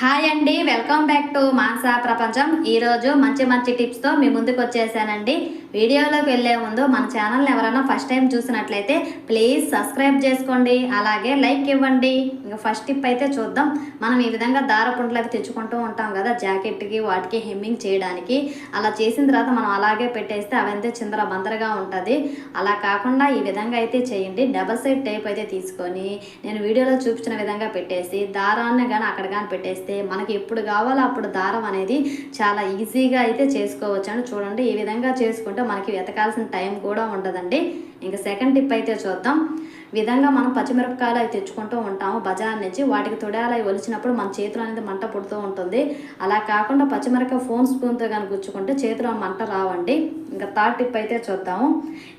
Hi అండి welcome back to Mansa ప్రపంచం. ఈరోజు మంచి మంచి టిప్స్తో మీ ముందుకు వచ్చేసానండి వీడియోలోకి వెళ్ళే ముందు మన ఛానల్ని ఎవరైనా ఫస్ట్ టైం చూసినట్లయితే ప్లీజ్ సబ్స్క్రైబ్ చేసుకోండి. అలాగే లైక్ ఇవ్వండి. ఇంకా ఫస్ట్ టిప్ అయితే చూద్దాం. మనం ఈ విధంగా దారపుంటలు అవి తెచ్చుకుంటూ ఉంటాం కదా జాకెట్కి వాటికి హెమ్మింగ్ చేయడానికి. అలా చేసిన తర్వాత మనం అలాగే పెట్టేస్తే అవంతే చిందర బందరగా ఉంటుంది. అలా కాకుండా ఈ విధంగా అయితే చేయండి. డబల్ సైడ్ టైప్ అయితే తీసుకొని నేను వీడియోలో చూపించిన విధంగా పెట్టేసి దారాన్ని కానీ అక్కడ కానీ పెట్టేస్తే మనకి ఎప్పుడు కావాలో అప్పుడు దారం అనేది చాలా ఈజీగా అయితే చేసుకోవచ్చు చూడండి. ఈ విధంగా చేసుకుంటే మనకి వెతకాల్సిన టైం కూడా ఉండదండి. ఇంకా సెకండ్ టిప్ అయితే చూద్దాం. విధంగా మనం పచ్చిమిరపకాయలు అవి తెచ్చుకుంటూ ఉంటాము. బజార్ నుంచి వాటికి తొడాలు అవి ఒలిచినప్పుడు మన చేతిలో అనేది మంట పుడుతూ ఉంటుంది. అలా కాకుండా పచ్చిమిరపకాయ ఫోన్ స్పూన్తో కానీ గుచ్చుకుంటే చేతిలో మంట రావండి. ఇంకా థర్డ్ టిప్ అయితే చూద్దాము.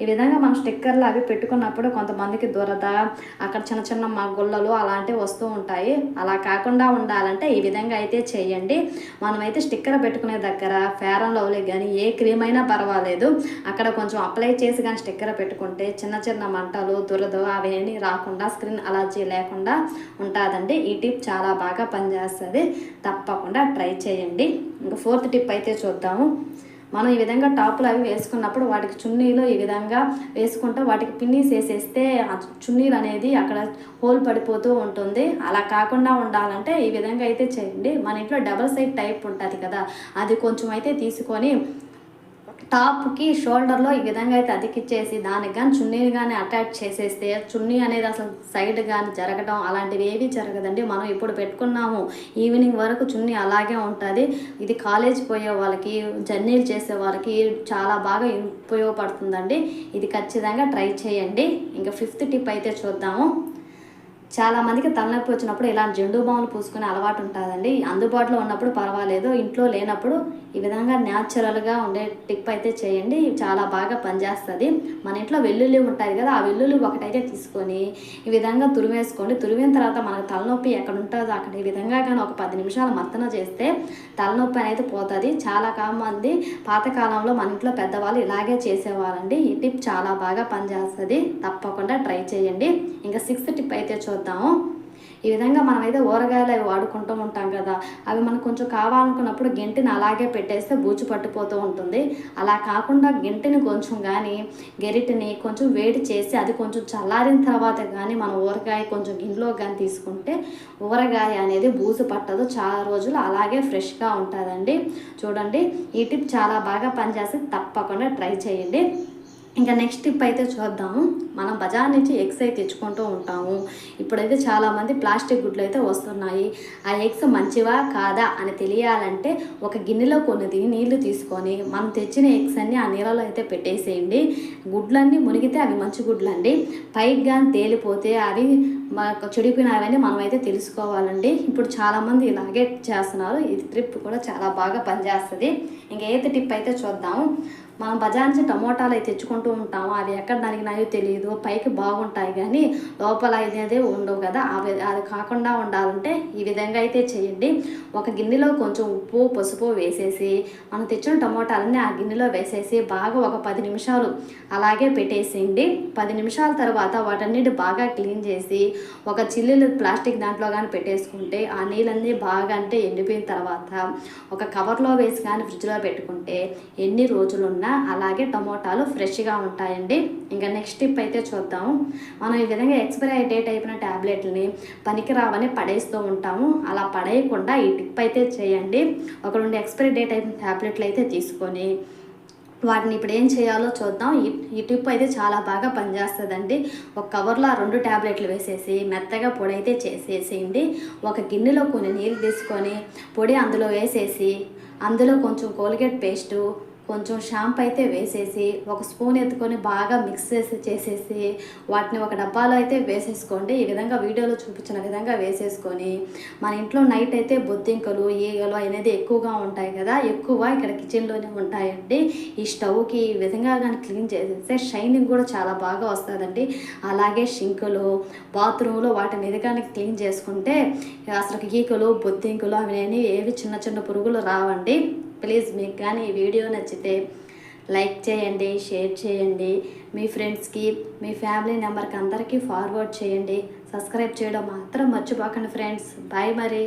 ఈ విధంగా మనం స్టిక్కర్లు అవి పెట్టుకున్నప్పుడు కొంతమందికి దురద అక్కడ చిన్న చిన్న మా గుల్లలు అలాంటివి వస్తూ ఉంటాయి. అలా కాకుండా ఉండాలంటే ఈ విధంగా అయితే చేయండి. మనమైతే స్టిక్కర్ పెట్టుకునే దగ్గర ఫేర్ అండ్ లవ్లీ కానీ ఏ క్రీమ్ అయినా పర్వాలేదు. అక్కడ కొంచెం అప్లై చేసి కానీ స్టిక్కర్ పెట్టుకుంటే చిన్న చిన్న మంటలు దురద అవన్నీ రాకుండా స్క్రీన్ అలర్జీ లేకుండా ఉంటుందండి. ఈ టిప్ చాలా బాగా పనిచేస్తుంది. తప్పకుండా ట్రై చేయండి. ఇంకా ఫోర్త్ టిప్ అయితే చూద్దాము. మనం ఈ విధంగా టాపులు అవి వేసుకున్నప్పుడు వాటికి చున్నీలు ఈ విధంగా వేసుకుంటూ వాటికి పిన్నీస్ వేసేస్తే ఆ చున్నీలు అనేది అక్కడ హోల్ పడిపోతూ ఉంటుంది. అలా కాకుండా ఉండాలంటే ఈ విధంగా అయితే చేయండి. మన ఇంట్లో డబల్ సైడ్ టైప్ ఉంటుంది కదా అది కొంచెం అయితే తీసుకొని టాప్కి షోల్డర్లో ఈ విధంగా అయితే అతికిచ్చేసి దానికి కానీ చున్నీని కానీ అటాచ్ చేసేస్తే చున్నీ అనేది అసలు సైడ్ కానీ జరగడం అలాంటివి ఏవి జరగదండి. మనం ఇప్పుడు పెట్టుకున్నాము ఈవినింగ్ వరకు చున్నీ అలాగే ఉంటుంది. ఇది కాలేజ్ పోయే వాళ్ళకి జర్నీలు చేసే వాళ్ళకి చాలా బాగా ఉపయోగపడుతుందండి. ఇది ఖచ్చితంగా ట్రై చేయండి. ఇంకా ఫిఫ్త్ టిప్ అయితే చూద్దాము. చాలా మందికి తలనొప్పి వచ్చినప్పుడు ఇలాంటి జెండు బాములు పూసుకునే అలవాటు ఉంటుందండి. అందుబాటులో ఉన్నప్పుడు పర్వాలేదు. ఇంట్లో లేనప్పుడు ఈ విధంగా న్యాచురల్గా ఉండే టిప్ అయితే చేయండి. చాలా బాగా పనిచేస్తుంది. మన ఇంట్లో వెల్లుల్లి ఉంటుంది కదా ఆ వెల్లుల్లి ఒకటైతే తీసుకొని ఈ విధంగా తురిమేసుకోండి. తురిమిన తర్వాత మనకు తలనొప్పి ఎక్కడ ఉంటుందో అక్కడ ఈ విధంగా కానీ ఒక పది నిమిషాలు మత్తన చేస్తే తలనొప్పి అనేది పోతుంది. చాలా కా- మంది పాతకాలంలో మన ఇంట్లో పెద్దవాళ్ళు ఇలాగే చేసేవారండి. ఈ టిప్ చాలా బాగా పనిచేస్తుంది. తప్పకుండా ట్రై చేయండి. ఇంకా సిక్స్త్ టిప్ అయితే చూద్దాము ఈ విధంగా మనమైతే ఊరగాయలు అవి వాడుకుంటూ ఉంటాం కదా. అవి మనకు కొంచెం కావాలనుకున్నప్పుడు గెంటిని అలాగే పెట్టేస్తే బూజు పట్టిపోతూ ఉంటుంది. అలా కాకుండా గెంటిని కొంచెం కానీ గెరిటిని కొంచెం వేడి చేసి అది కొంచెం చల్లారిన తర్వాత కానీ మనం ఊరగాయ కొంచెం గిన్నెలో కానీ తీసుకుంటే ఊరగాయ అనేది బూజు పట్టదు. చాలా రోజులు అలాగే ఫ్రెష్గా ఉంటుందండి. చూడండి ఈ టిప్ చాలా బాగా పనిచేస్తే తప్పకుండా ట్రై చేయండి. ఇంకా నెక్స్ట్ టిప్ అయితే చూద్దాము మనం బజార్ నుంచి ఎగ్స్ అయితే తెచ్చుకుంటూ ఉంటాము. ఇప్పుడైతే చాలామంది ప్లాస్టిక్ గుడ్లు అయితే వస్తున్నాయి. ఆ ఎగ్స్ మంచివా కాదా అని తెలియాలంటే ఒక గిన్నెలో కొన్ని తిని నీళ్ళు తీసుకొని మనం తెచ్చిన ఎగ్స్ అన్ని ఆ నీళ్ళలో అయితే పెట్టేసేయండి. గుడ్లన్నీ మునిగితే అవి మంచి గుడ్లు అండి పైకి కానీ తేలిపోతే అవి చెడిపోయినవని మనం అయితే తెలుసుకోవాలండి. ఇప్పుడు చాలామంది ఇలాగే చేస్తున్నారు. ఈ ట్రిప్ కూడా చాలా బాగా పనిచేస్తుంది. ఇంకా ఏది టిప్ అయితే చూద్దాము మనం బజార్ నుంచి టమోటాలు అయితే తెచ్చుకుంటూ ఉంటాము అవి ఎక్కడ నలిగినాయో తెలియదు పైకి బాగుంటాయి కానీ లోపల అనేది ఉండవు కదా. అవి అది కాకుండా ఉండాలంటే ఈ విధంగా అయితే చేయండి. ఒక గిన్నెలో కొంచెం ఉప్పు పసుపు వేసేసి మనం తెచ్చిన టమోటాలని ఆ గిన్నెలో వేసేసి బాగా ఒక పది నిమిషాలు అలాగే పెట్టేసేయండి. పది నిమిషాల తర్వాత వాటన్నిటి బాగా క్లీన్ చేసి ఒక చిల్లులు ప్లాస్టిక్ దాంట్లో కానీ పెట్టేసుకుంటే ఆ నీళ్ళన్నీ బాగా అంటే ఎండిపోయిన తర్వాత ఒక కవర్లో వేసి కానీ ఫ్రిడ్జ్లో పెట్టుకుంటే ఎన్ని రోజులు ఉన్నా అలాగే టమోటాలు ఫ్రెష్గా ఉంటాయండి. ఇంకా నెక్స్ట్ టిప్ అయితే చూద్దాము. మనం ఈ విధంగా ఎక్స్పైరీ డేట్ అయిపోయిన ట్యాబ్లెట్లని పనికిరావని పడేస్తూ ఉంటాము. అలా పడేయకుండా ఈ టిప్ అయితే చేయండి. ఒక రెండు ఎక్స్పైరీ డేట్ అయిపోయిన ట్యాబ్లెట్లు అయితే తీసుకొని వాటిని ఇప్పుడు ఏం చేయాలో చూద్దాం. ఈ ఈ టిప్ అయితే చాలా బాగా పనిచేస్తుందండి. ఒక కవర్లో రెండు ట్యాబ్లెట్లు వేసేసి మెత్తగా పొడి అయితే చేసేసేయండి. ఒక గిన్నెలో కొన్ని నీళ్ళు తీసుకొని పొడి అందులో వేసేసి అందులో కొంచెం కోల్గేట్ పేస్టు కొంచెం షాంపు అయితే వేసేసి ఒక స్పూన్ ఎత్తుకొని బాగా మిక్స్ చేసి చేసేసి వాటిని ఒక డబ్బాలో అయితే వేసేసుకోండి. ఈ విధంగా వీడియోలో చూపించిన విధంగా వేసేసుకొని మన ఇంట్లో నైట్ అయితే బొద్దింకలు ఈగలు అనేది ఎక్కువగా ఉంటాయి కదా ఎక్కువ ఇక్కడ కిచెన్లోనే ఉంటాయండి. ఈ స్టవ్కి ఈ విధంగా కానీ క్లీన్ చేసేస్తే షైనింగ్ కూడా చాలా బాగా వస్తుందండి. అలాగే షింకులు బాత్రూంలో వాటి మీద కానీ క్లీన్ చేసుకుంటే అసలు ఈకలు బొద్దింకలు అవి ఏవి చిన్న చిన్న పురుగులు రావండి. ప్లీజ్ మీకు కానీ ఈ వీడియో నచ్చితే లైక్ చేయండి షేర్ చేయండి. మీ ఫ్రెండ్స్కి మీ ఫ్యామిలీ నెంబర్కి అందరికీ ఫార్వర్డ్ చేయండి. సబ్స్క్రైబ్ చేయడం మాత్రం మర్చిపోకండి ఫ్రెండ్స్. బాయ్ మరి.